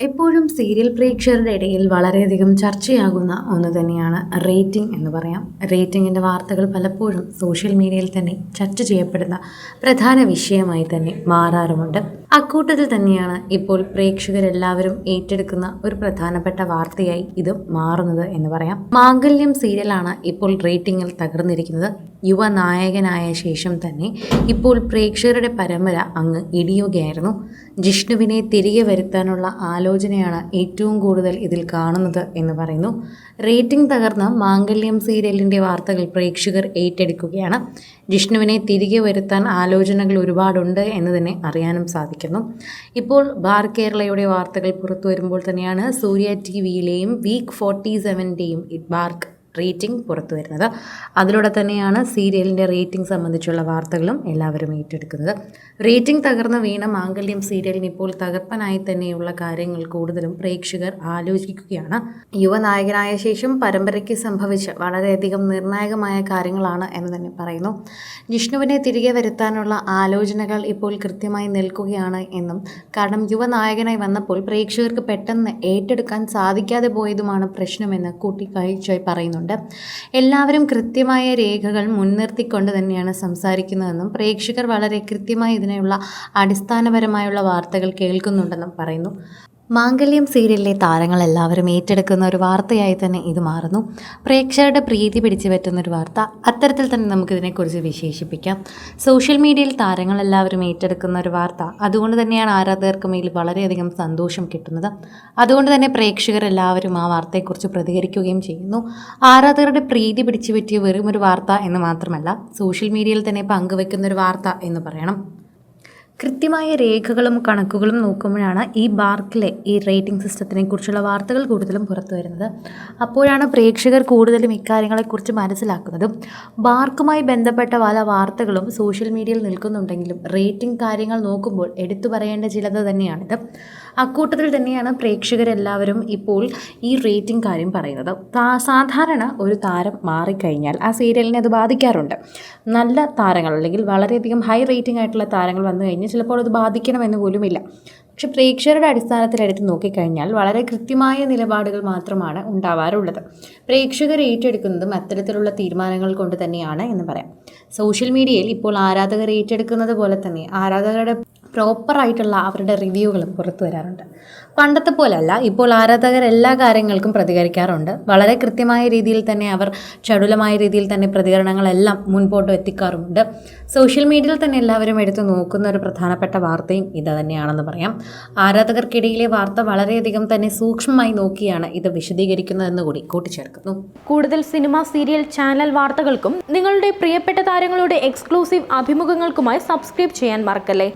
എപ്പോഴും സീരിയൽ പ്രേക്ഷകരുടെ ഇടയിൽ വളരെയധികം ചർച്ചയാകുന്ന ഒന്ന് തന്നെയാണ് റേറ്റിംഗ് എന്ന് പറയാം. റേറ്റിംഗിന്റെ വാർത്തകൾ പലപ്പോഴും സോഷ്യൽ മീഡിയയിൽ തന്നെ ചർച്ച ചെയ്യപ്പെടുന്ന പ്രധാന വിഷയമായി തന്നെ മാറാറുമുണ്ട്. അക്കൂട്ടത്തിൽ തന്നെയാണ് ഇപ്പോൾ പ്രേക്ഷകരെല്ലാവരും ഏറ്റെടുക്കുന്ന ഒരു പ്രധാനപ്പെട്ട വാർത്തയായി ഇത് മാറുന്നത് എന്ന് പറയാം. മാംഗല്യം സീരിയലാണ് ഇപ്പോൾ റേറ്റിംഗിൽ തകർന്നിരിക്കുന്നത്. യുവനായകനായ ശേഷം തന്നെ ഇപ്പോൾ പ്രേക്ഷകരുടെ പരമ്പര അങ്ങ് ഇടിയുകയായിരുന്നു. ജിഷ്ണുവിനെ തിരികെ വരുത്താനുള്ള ആലോചനയാണ് ഏറ്റവും കൂടുതൽ ഇതിൽ കാണുന്നത് എന്ന് പറയുന്നു. റേറ്റിംഗ് തകർന്ന മാംഗല്യം സീരിയലിന്റെ വാർത്തകൾ പ്രേക്ഷകർ ഏറ്റെടുക്കുകയാണ്. ജിഷ്ണുവിനെ തിരികെ വരുത്താൻ ആലോചനകൾ ഒരുപാടുണ്ട് എന്ന് തന്നെ അറിയാനും സാധിക്കുന്നു ഇപ്പോൾ ബാർ കേരളയുടെ വാർത്തകൾ പുറത്തു വരുമ്പോൾ തന്നെയാണ് സൂര്യ ടി വിയിലെയും വീക്ക് ഫോർട്ടി സെവന്റെയും ബാർക്ക് റേറ്റിംഗ് പുറത്തു വരുന്നത്. അതിലൂടെ തന്നെയാണ് സീരിയലിന്റെ റേറ്റിംഗ് സംബന്ധിച്ചുള്ള വാർത്തകളും എല്ലാവരും ഏറ്റെടുക്കുന്നത്. റേറ്റിംഗ് തകർന്ന് വീണ മാംഗല്യം സീരിയലിന് ഇപ്പോൾ തകർപ്പനായി തന്നെയുള്ള കാര്യങ്ങൾ കൂടുതലും പ്രേക്ഷകർ ആലോചിക്കുകയാണ്. യുവനായകനായ ശേഷം പരമ്പരയ്ക്ക് സംഭവിച്ച വളരെയധികം നിർണായകമായ കാര്യങ്ങളാണ് എന്ന് തന്നെ പറയുന്നു. ജിഷ്ണുവിനെ തിരികെ വരുത്താനുള്ള ആലോചനകൾ ഇപ്പോൾ കൃത്യമായി നിൽക്കുകയാണ് എന്നും കാരണം യുവനായകനായി വന്നപ്പോൾ പ്രേക്ഷകർക്ക് പെട്ടെന്ന് ഏറ്റെടുക്കാൻ സാധിക്കാതെ പോയതുമാണ് പ്രശ്നമെന്ന് കൂട്ടിക്കാഴ്ചയായി പറയുന്നുണ്ട്. എല്ലാവരും കൃത്യമായ രേഖകൾ മുൻനിർത്തിക്കൊണ്ട് തന്നെയാണ് സംസാരിക്കുന്നതെന്നും പ്രേക്ഷകർ വളരെ കൃത്യമായി ഇതിനുള്ള അടിസ്ഥാനപരമായുള്ള വാർത്തകൾ കേൾക്കുന്നുണ്ടെന്നും പറയുന്നു. മാംഗല്യം സീരിയലിലെ താരങ്ങൾ എല്ലാവരും ഏറ്റെടുക്കുന്ന ഒരു വാർത്തയായി തന്നെ ഇത് മാറുന്നു. പ്രേക്ഷകരുടെ പ്രീതി പിടിച്ചു പറ്റുന്ന ഒരു വാർത്ത. അത്തരത്തിൽ തന്നെ നമുക്കിതിനെക്കുറിച്ച് വിശേഷിപ്പിക്കാം. സോഷ്യൽ മീഡിയയിൽ താരങ്ങൾ എല്ലാവരും ഏറ്റെടുക്കുന്ന ഒരു വാർത്ത. അതുകൊണ്ട് തന്നെയാണ് ആരാധകർക്ക് മേൽ വളരെയധികം സന്തോഷം കിട്ടുന്നത്. അതുകൊണ്ട് തന്നെ പ്രേക്ഷകർ എല്ലാവരും ആ വാർത്തയെക്കുറിച്ച് പ്രതികരിക്കുകയും ചെയ്യുന്നു. ആരാധകരുടെ പ്രീതി പിടിച്ചു പറ്റിയ വെറും ഒരു വാർത്ത എന്ന് മാത്രമല്ല സോഷ്യൽ മീഡിയയിൽ തന്നെ പങ്കുവെക്കുന്ന ഒരു വാർത്ത എന്ന് പറയണം. കൃത്യമായ രേഖകളും കണക്കുകളും നോക്കുമ്പോഴാണ് ഈ ബാർക്കിലെ ഈ റേറ്റിംഗ് സിസ്റ്റത്തിനെ കുറിച്ചുള്ള വാർത്തകൾ കൂടുതലും പുറത്തു വരുന്നത്. അപ്പോഴാണ് പ്രേക്ഷകർ കൂടുതലും ഇക്കാര്യങ്ങളെക്കുറിച്ച് മനസ്സിലാക്കുന്നതും. ബാർക്കുമായി ബന്ധപ്പെട്ട പല വാർത്തകളും സോഷ്യൽ മീഡിയയിൽ നിൽക്കുന്നുണ്ടെങ്കിലും റേറ്റിംഗ് കാര്യങ്ങൾ നോക്കുമ്പോൾ എടുത്തു പറയേണ്ട ചിലത് തന്നെയാണിത്. അക്കൂട്ടത്തിൽ തന്നെയാണ് പ്രേക്ഷകരെല്ലാവരും ഇപ്പോൾ ഈ റേറ്റിംഗ് കാര്യം പറയുന്നത്. സാധാരണ ഒരു താരം മാറിക്കഴിഞ്ഞാൽ ആ സീരിയലിനെ അത് ബാധിക്കാറുണ്ട്. നല്ല താരങ്ങൾ അല്ലെങ്കിൽ വളരെയധികം ഹൈ റേറ്റിംഗ് ആയിട്ടുള്ള താരങ്ങൾ വന്നു കഴിഞ്ഞാൽ ചിലപ്പോൾ അത് ബാധിക്കണമെന്ന് പോലുമില്ല പക്ഷെ പ്രേക്ഷകരുടെ അടിസ്ഥാനത്തിൽ എടുത്ത് നോക്കിക്കഴിഞ്ഞാൽ വളരെ കൃത്യമായ നിലപാടുകൾ മാത്രമാണ് ഉണ്ടാവാറുള്ളത്. പ്രേക്ഷകർ ഏറ്റെടുക്കുന്നതും അത്തരത്തിലുള്ള തീരുമാനങ്ങൾ കൊണ്ട് തന്നെയാണ് എന്ന് പറയാം. സോഷ്യൽ മീഡിയയിൽ ഇപ്പോൾ ആരാധകർ ഏറ്റെടുക്കുന്നത് പോലെ തന്നെ ആരാധകരുടെ പ്രോപ്പറായിട്ടുള്ള അവരുടെ റിവ്യൂകളും പുറത്തു വരാറുണ്ട്. പണ്ടത്തെ പോലെയല്ല ഇപ്പോൾ ആരാധകർ എല്ലാ കാര്യങ്ങൾക്കും പ്രതികരിക്കാറുണ്ട്. വളരെ കൃത്യമായ രീതിയിൽ തന്നെ അവർ ചടുലമായ രീതിയിൽ തന്നെ പ്രതികരണങ്ങളെല്ലാം മുൻപോട്ട് എത്തിക്കാറുമുണ്ട്. സോഷ്യൽ മീഡിയയിൽ തന്നെ എല്ലാവരും എടുത്തു നോക്കുന്ന ഒരു പ്രധാനപ്പെട്ട വാർത്തയും ഇത് തന്നെയാണെന്ന് പറയാം. ആരാധകർക്കിടയിലെ വാർത്ത വളരെയധികം തന്നെ സൂക്ഷ്മമായി നോക്കിയാണ് ഇത് വിശദീകരിക്കുന്നതെന്ന് കൂടി കൂട്ടിച്ചേർക്കുന്നു. കൂടുതൽ സിനിമ സീരിയൽ ചാനൽ വാർത്തകൾക്കും നിങ്ങളുടെ പ്രിയപ്പെട്ട താരങ്ങളുടെ എക്സ്ക്ലൂസീവ് അഭിമുഖങ്ങൾക്കുമായി സബ്സ്ക്രൈബ് ചെയ്യാൻ മറക്കല്ലേ?